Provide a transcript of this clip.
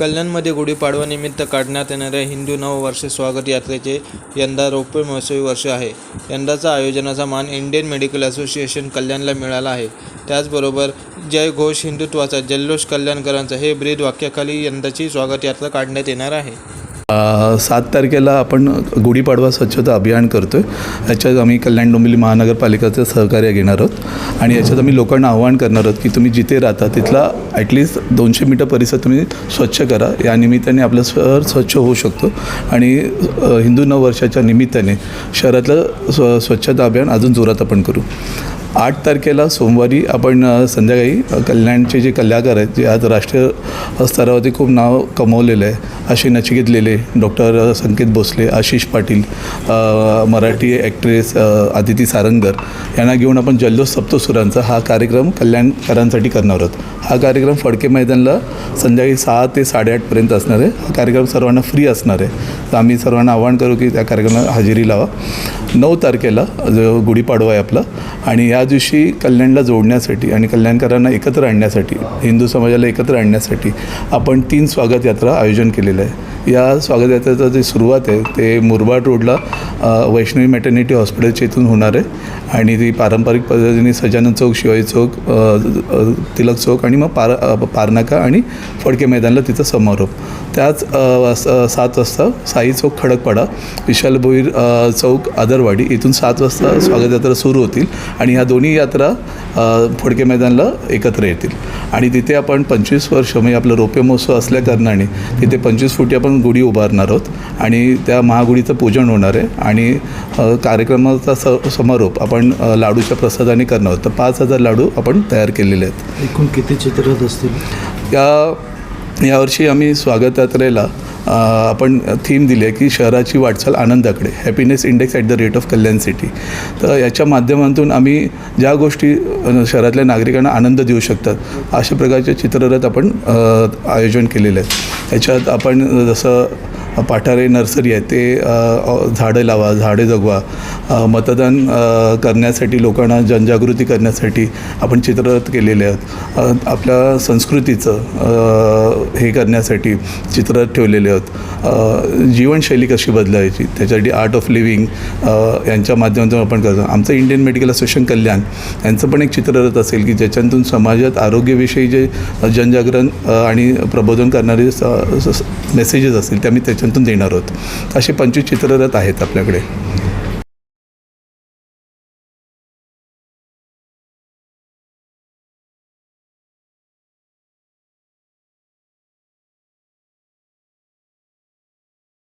कल्याणमध्ये गुढीपाडवानिमित्त काढण्यात येणाऱ्या हिंदू नववर्ष स्वागत यात्रेचे यंदा रौप्य महोत्सवी वर्ष आहे. यंदाचा आयोजनाचा मान इंडियन मेडिकल असोसिएशन कल्याणला मिळाला आहे. त्याचबरोबर जय घोष हिंदुत्वाचा जल्लोष कल्याणकरांचा हे ब्रीद वाक्याखाली यंदाची स्वागत यात्रा काढण्यात येणार आहे. सात तारखेला आपण गुढीपाडवा स्वच्छता अभियान करतो आहे याच्यात आम्ही कल्याण डोंबिवली महानगरपालिकेचं सहकार्य घेणार आहोत. आणि याच्यात आम्ही लोकांना आव्हान करणार आहोत की तुम्ही जिथे राहता तिथला ॲटलिस्ट दोनशे मीटर परिसर तुम्ही स्वच्छ करा. या निमित्ताने आपलं शहर स्वच्छ होऊ शकतो. आणि हिंदू नववर्षाच्या निमित्ताने शहरातलं स्व स्वच्छता अभियान अजून जोरात आपण करू. आठ तारखेला सोमवारी आपण संध्याकाळी कल्याणचे जे कलाकार आहेत जे आज राष्ट्रीय स्तरावरती खूप नाव कमवलेलं आहे असे नचिकेत लेले डॉक्टर संकेत भोसले आशिष पाटील मराठी ॲक्ट्रेस आदिती सारंगकर यांना घेऊन आपण जल्लोष सप्तसुरांचा हा कार्यक्रम कल्याणकरांसाठी करणार आहोत. हा कार्यक्रम फडके मैदानला संध्याकाळी सहा ते साडेआठपर्यंत असणार आहे. हा कार्यक्रम सर्वांना फ्री असणार आहे. तर आम्ही सर्वांना आवाहन करू की त्या कार्यक्रमाला हजेरी लावा. नऊ तारखेला जो गुढीपाडवा आहे आपला. आणि या दिवशी कल्याणला जोडण्यासाठी आणि कल्याणकरांना एकत्र आणण्यासाठी हिंदू समाजाला एकत्र आणण्यासाठी आपण तीन स्वागत यात्रा आयोजन केलेलं आहे. या स्वागत यात्रेचं जे सुरुवात आहे ते मुरबाड रोडला वैष्णवी मॅटर्निटी हॉस्पिटलच्या इथून होणार आहे. आणि ती पारंपरिक पद्धतीने सजानन चौक शिवाजी चौक तिलक चौक आणि मग पार पारनाका आणि फडके मैदानला तिचा समारोप. त्याच सात वाजता साई चौक खडकपाडा विशाल भोईर चौक आदरवाडी इथून सात वाजता स्वागत यात्रा सुरू होतील. आणि ह्या दोन्ही यात्रा फडके मैदानला एकत्र येतील. आणि तिथे आपण पंचवीस वर्ष म्हणजे आपलं रोपे महोत्सव असल्याकारणाने तिथे पंचवीस फुटी आपण गुढी उभारणार आहोत आणि त्या महागुढीचं पूजन होणार आहे. आणि कार्यक्रमाचा स समारोप आपण लाडूच्या प्रसादाने करणार आहोत. तर पाच हजार लाडू आपण तयार केलेले आहेत. एकूण किती चित्ररथ असतील? या यावर्षी आम्ही स्वागत यात्रेला आपण थीम दिली आहे की शहराची वाटचाल आनंदाकडे happiness index at the rate of Kalyan city तर याच्या माध्यमातून आम्ही ज्या गोष्टी शहरातल्या नागरिकांना आनंद देऊ शकतात. अशा प्रकारचे चित्ररथ आपण आयोजन केलेले आहेत. याच्यात आपण जसं पाठारे नर्सरी आहे ते झाडं लावा झाडे जगवा मतदान करण्यासाठी लोकांना जनजागृती करण्यासाठी आपण चित्ररथ केलेले आहेत. आपल्या संस्कृतीचं हे करण्यासाठी चित्ररथ ठेवलेले आहेत. जीवनशैली कशी बदलायची त्याच्यासाठी आर्ट ऑफ लिव्हिंग यांच्या माध्यमातून आपण करतो. आमचं इंडियन मेडिकल असोसिएशन कल्याण यांचं पण एक चित्ररथ असेल की ज्याच्यातून समाजात आरोग्यविषयी जे जनजागरण आणि प्रबोधन करणारे मेसेजेस असतील ते आम्ही त्याच्यातून देणार आहोत. असे पंचवीस चित्ररथ आहेत आपल्याकडे.